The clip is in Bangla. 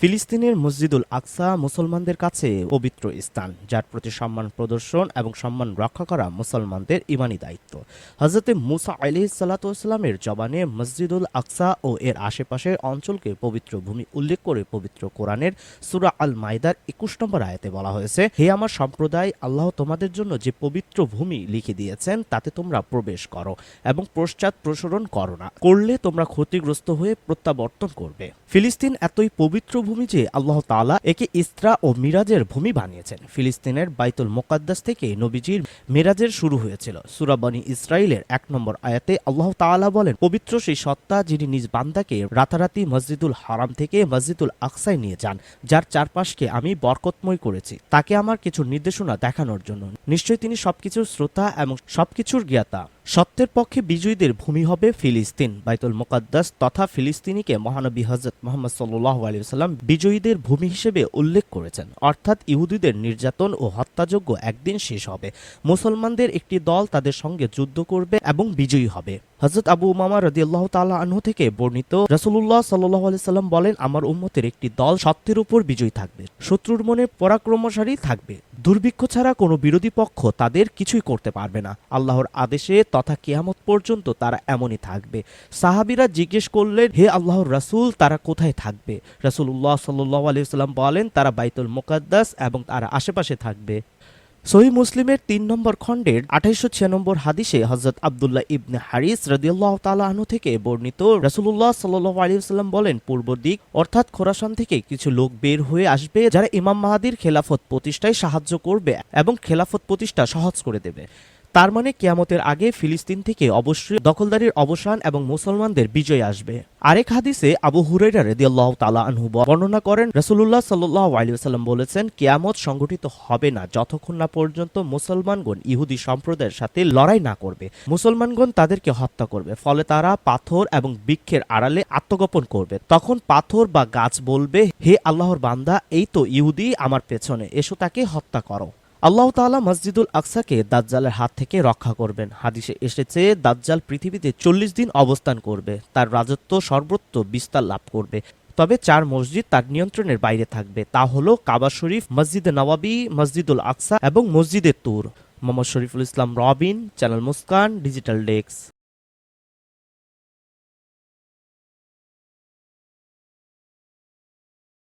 ফিলিস্তিনের মসজিদুল আকসা মুসলমানদের কাছে পবিত্র স্থান, যার প্রতি সম্মান প্রদর্শন এবং সম্মান রক্ষা করা মুসলমানদের ইমানি দায়িত্ব। হজরতে মুসা আলি সাল্লাতামের জবানে মসজিদুল আকসা ও এর আশেপাশের অঞ্চলকে পবিত্র ভূমি উল্লেখ করে পবিত্র কোরআনের সুরা আল মাইদার একুশ নম্বর আয়াতে বলা হয়েছে, হে আমার সম্প্রদায়, আল্লাহ তোমাদের জন্য যে পবিত্র ভূমি লিখে দিয়েছেন, তাতে তোমরা প্রবেশ করো এবং পশ্চাৎ প্রসরণ করো না। করলে তোমরা ক্ষতিগ্রস্ত হয়ে প্রত্যাবর্তন করবে। ফিলিস্তিন এতই পবিত্র ভূমি যে আল্লাহ তাআলা একে ইসরা ও মিরাজের ভূমি বানিয়েছেন, ফিলিস্তিনের বাইতুল মোকাদ্দাস থেকে নবীজির মিরাজের শুরু হয়েছিল। সুরাবানি ইসরায়েলের এক নম্বর আয়াতে আল্লাহ তাআলা বলেন, পবিত্র সেই সত্তা যিনি নিজ বান্দাকে রাতারাতি মসজিদুল হারাম থেকে মসজিদুল আকসায় নিয়ে যান, যার চারপাশকে আমি বরকতময় করেছি। তাকে আমার কিছু নির্দেশনা দেখানোর জন্য। নিশ্চয়ই তিনি সবকিছুর শ্রোতা এবং সবকিছুর জ্ঞাতা। সত্যের পক্ষে বিজয়ীদের ভূমি হবে ফিলিস্তিন। বাইতুল মোকাদ্দাস তথা ফিলিস্তিনিকে মহানবী হজরত মোহাম্মদ সাল্লাহ আলিয়াল্লাম বিজয়ীদের ভূমি হিসেবে উল্লেখ করেছেন। অর্থাৎ ইহুদিদের নির্যাতন ও হত্যাযোগ্য একদিন শেষ হবে। মুসলমানদের একটি দল তাদের সঙ্গে যুদ্ধ করবে এবং বিজয়ী হবে। হজরত আবু উমামা রদিয়াল্লাহ তাল্লাহ আনহু থেকে বর্ণিত রসুল্লাহ সাল্লাহ সাল্লাম বলেন, আমার উম্মতের একটি দল সত্যের উপর বিজয়ী থাকবে। শত্রুর মনে পরাক্রমশালী থাকবে। দুর্ভিক্ষ ছাড়া কোনো বিরোধী পক্ষ তাদের কিছুই করতে পারবে না। আল্লাহর আদেশে তথা কেয়ামত পর্যন্ত তারা এমনই থাকবে। সাহাবিরা জিজ্ঞেস করলেন, হে আল্লাহর রাসূল, তারা কোথায় থাকবে? রাসূলুল্লাহ সাল্লাহ আলিয়াল্লাম বলেন, তারা বাইতুল মোকাদ্দাস এবং তারা আশেপাশে থাকবে। সহি মুসলিমের তিন নম্বর খণ্ডের আঠাইশো ছিয়ানম্বর হাদিসে হজরত আবদুল্লাহ ইবনে হারিস রদিয়াল্লাহ তালাহনু থেকে বর্ণিত রসুল্লাহ সাল্লাহ আলিয়াল্লাম বলেন, পূর্ব দিক অর্থাৎ খোরাসান থেকে কিছু লোক বের হয়ে আসবে, যারা ইমাম মাহাদির খেলাফত প্রতিষ্ঠায় সাহায্য করবে এবং খেলাফত প্রতিষ্ঠা সহজ করে দেবে। তার মানে কেয়ামতের আগে ফিলিস্তিন থেকে অবশ্যই দখলদারির অবসান এবং মুসলমানদের বিজয় আসবে। আরেক হাদিসে আবু হুরাইরা রেদিয়াল্লাহ তালা আনহু বর্ণনা করেন রসুল্লাহ সাল্লাহ আলিয়াল্লাম বলেছেন, কেয়ামত সংগঠিত হবে না যতক্ষণ না পর্যন্ত মুসলমানগণ ইহুদি সম্প্রদায়ের সাথে লড়াই না করবে। মুসলমানগণ তাদেরকে হত্যা করবে, ফলে তারা পাথর এবং বৃক্ষের আড়ালে আত্মগোপন করবে। তখন পাথর বা গাছ বলবে, হে আল্লাহর বান্দা, এই তো ইহুদি আমার পেছনে, এসো তাকে হত্যা করো। আল্লাহ তালা মসজিদুল আকসাকে দাজ্জালের হাত থেকে রক্ষা করবেন। হাদিসে এসেছে, দাজ্জাল পৃথিবীতে চল্লিশ দিন অবস্থান করবে, তার রাজত্ব সর্বত্র বিস্তার লাভ করবে। তবে চার মসজিদ তার নিয়ন্ত্রণের বাইরে থাকবে, তা হলো কাবা শরীফ, মসজিদে নওয়াবি, মসজিদুল আকসা এবং মসজিদে তুর। Mohammad Shariful Islam, Robin, channel Muskan, digital desk.